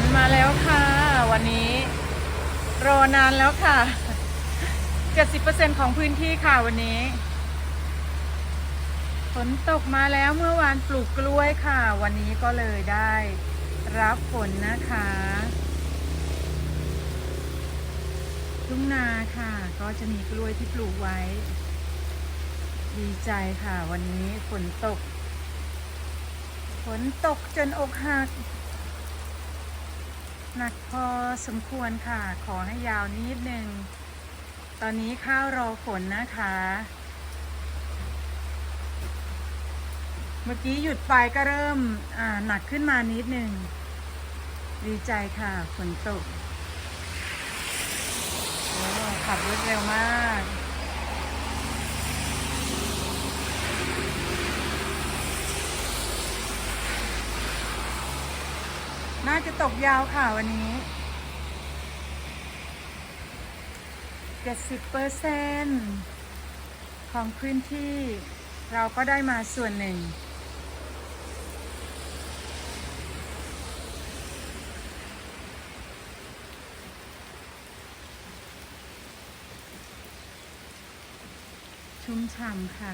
นมาแล้วค่ะ วันนี้รอนานแล้วค่ะ 70%ของพื้นที่ค่ะวันนี้ ฝนตกมาแล้วเมื่อวานปลูกกล้วยค่ะ วันนี้ก็เลยได้รับฝนนะคะทุ่งนาค่ะ ก็จะมีกล้วยที่ปลูกไว้ ดีใจค่ะ วันนี้ฝนตก ฝนตกจนอกหัก หนักพอสมควรค่ะ ขอให้ยาวนิดนึง ตอนนี้ข้าวรอฝนนะคะ เมื่อกี้หยุดไปก็เริ่มอ่าหนักขึ้นมานิดนึง ดีใจค่ะฝนตกขับรถเร็วมาก น่าจะตกยาวค่ะวันนี้70เปอร์เซนของพื้นที่เราก็ได้มาส่วนหนึ่ง ชุ่มฉ่ำค่ะ